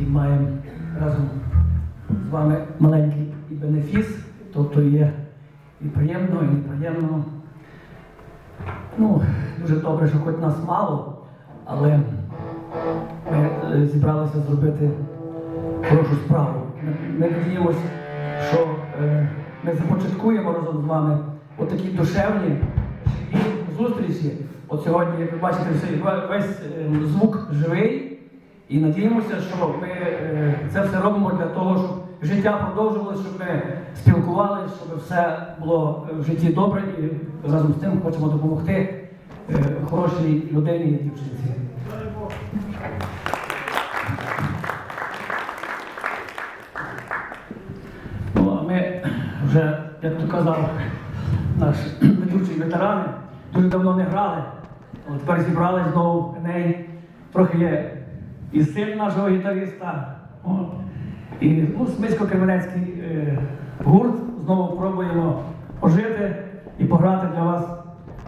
і маємо разом з вами маленький і бенефіс, тобто є і приємно, і неприємно. Ну, дуже добре, що хоч нас мало, але ми е, зібралися зробити хорошу справу. Ми, надіємося, що е, ми започаткуємо разом з вами отакі душевні зустрічі. От сьогодні, як ви бачите, весь е, звук живий. І надіємося, що ми е, це все робимо для того, щоб життя продовжувалося, щоб ми спілкувалися, щоб все було в житті добре і разом з тим хочемо допомогти е, хорошій людині і дівчинці. Ну, а ми вже, як то казав наш ведучий ветерани, дуже давно не грали. От тепер зібрали знову неї. Трохи є і син нашого гітариста. І ну, Смисько-Кременецький е, гурт знову пробуємо ожити і пограти для вас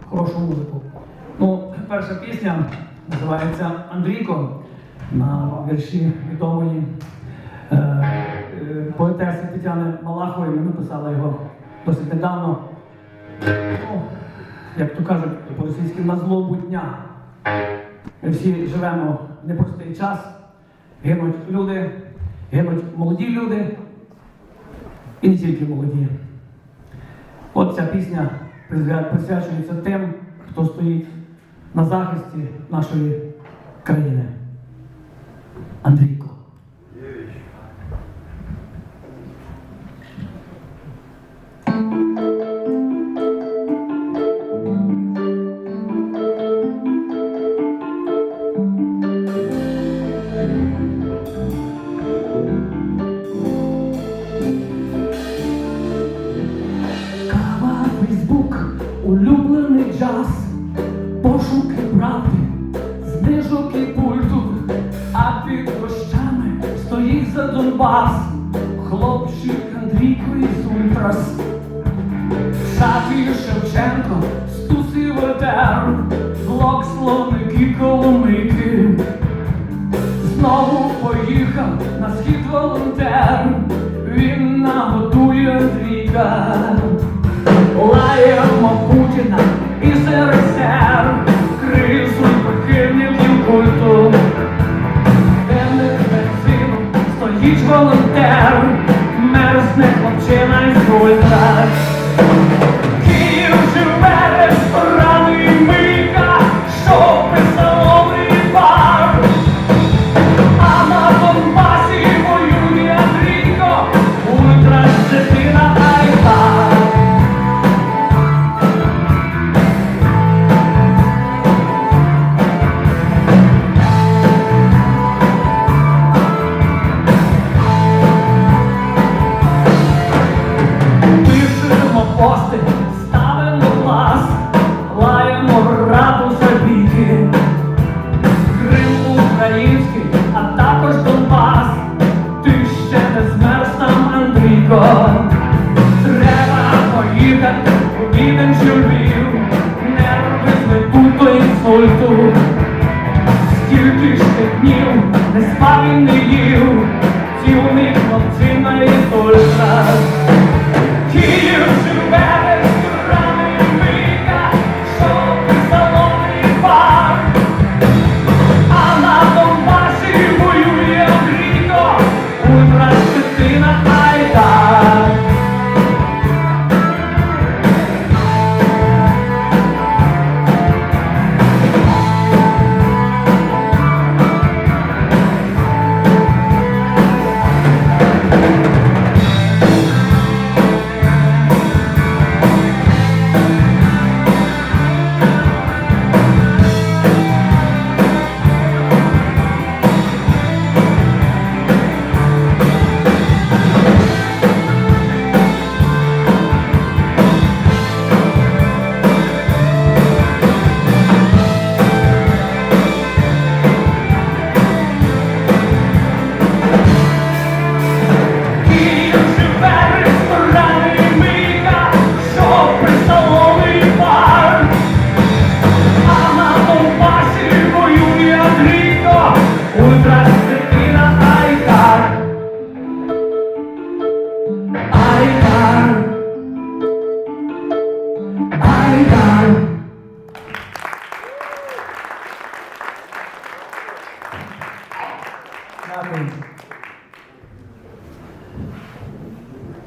хорошу музику. Ну, перша пісня називається Андрійко на вірші відомої е, е, поетеси Тетяни Малахової. Ми написали його досить недавно. Ну, як то кажуть по-російськи, на злобу дня. Ми всі живемо непростий час, гинуть люди, гинуть молоді люди і не тільки молоді. От ця пісня присвячується тим, хто стоїть на захисті нашої країни. Андрійко. Пошуки правди, знижок і пульту, а під дощами стоїть за Донбас, хлопчик Андрійко із Ультрас. Шафі Шевченко, стуси ветер, блок словники коломики. Знову поїхав на схід волонтер, він нагодує Андрійка. Лаємо Путіна і СРСР, хлопчина із інсульту. Скільки ж ти днів не спав і не їв,